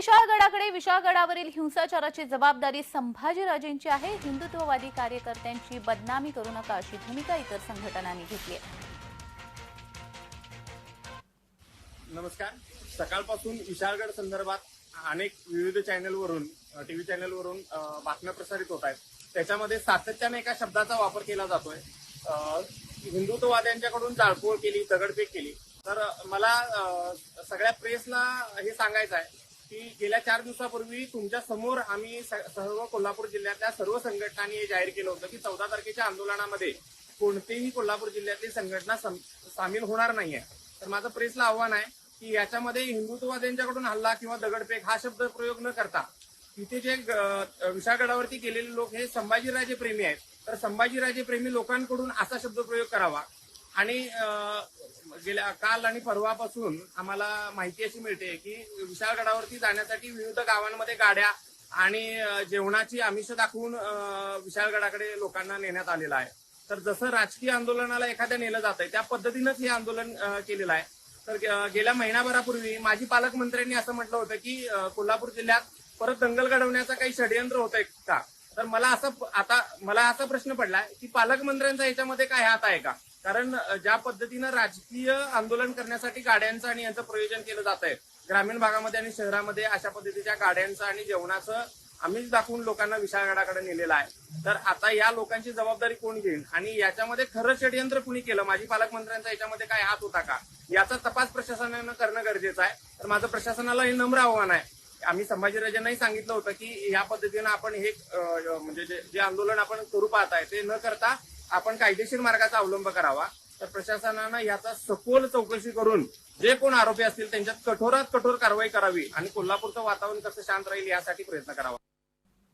विशाळगडाकडे विशाळगडावरील हिंसाचाराची जबाबदारी संभाजीराजेंची आहे. हिंदुत्ववादी कार्यकर्त्यांची बदनामी करू नका अशी भूमिका इतर संघटनांनी घेतली आहे. नमस्कार. सकाळपासून विशाळगड संदर्भात अनेक विविध चॅनलवरून टीव्ही चॅनलवरून बातम्या प्रसारित होत आहेत. त्याच्यामध्ये सातत्याने एका शब्दाचा वापर केला जातोय. हिंदुत्ववाद्यांच्याकडून जाळपोळ केली दगडफेक केली. तर मला सगळ्या प्रेसला हे सांगायचं आहे. की गेल्या चार दिवसापूर्वी तुमच्यासमोर आम्ही सर्व कोल्हापूर जिल्ह्यातल्या सर्व संघटनांनी हे जाहीर केलं होतं की चौदा तारखेच्या आंदोलनामध्ये कोणतीही कोल्हापूर जिल्ह्यातली संघटना सामील होणार नाहीये. तर माझं प्रेसला आव्हान आहे की याच्यामध्ये हिंदुत्ववाद्यांच्याकडून हल्ला किंवा दगडफेक हा शब्द प्रयोग न करता तिथे जे विशाळगडावरती गेलेले लोक हे संभाजीराजे प्रेमी आहेत. तर संभाजीराजे प्रेमी लोकांकडून असा शब्द प्रयोग करावा आणि गेल्या काल आणि परवापासून आम्हाला माहिती अशी मिळते की विशाळगडावरती जाण्यासाठी विविध गावांमध्ये गाड्या आणि जेवणाची आमिष दाखवून विशाळगडाकडे लोकांना नेण्यात आलेलं आहे. तर जसं राजकीय आंदोलनाला एखाद्या नेलं जात आहे त्या पद्धतीनंच हे आंदोलन केलेलं आहे. तर गेल्या महिनाभरापूर्वी माजी पालकमंत्र्यांनी असं म्हटलं होतं की कोल्हापूर जिल्ह्यात परत दंगल घडवण्याचं काही षडयंत्र होत आहे का? तर मला असं आता मला असा प्रश्न पडलाय की पालकमंत्र्यांचा याच्यामध्ये काय हात आहे का? कारण ज्या पद्धतीनं राजकीय आंदोलन करण्यासाठी गाड्यांचं आणि यांचं प्रयोजन केलं जात आहे ग्रामीण भागामध्ये आणि शहरामध्ये अशा पद्धतीच्या गाड्यांचं आणि जेवणाचं आम्हीच दाखवून लोकांना विशाळगडाकडे नेलेलं आहे. तर आता या लोकांची जबाबदारी कोण घेईल? आणि याच्यामध्ये खरं षडयंत्र कुणी केलं? माजी पालकमंत्र्यांचा याच्यामध्ये काय हात होता का? याचा तपास प्रशासनानं करणं गरजेचं आहे. तर माझं प्रशासनाला हे नम्र आव्हान आहे. आम्ही संभाजीराजांनाही सांगितलं होतं की या पद्धतीनं आपण हे म्हणजे जे आंदोलन आपण करू पाहत आहे ते न करता आपण कायदेशीर मार्गाचा अवलंब करावा. तर प्रशासनानं याचा सखोल चौकशी करून जे कोण आरोपी असतील त्यांच्यात कठोरात कठोर कारवाई करावी आणि कोल्हापूरचं वातावरण कसं शांत राहील यासाठी प्रयत्न करावा.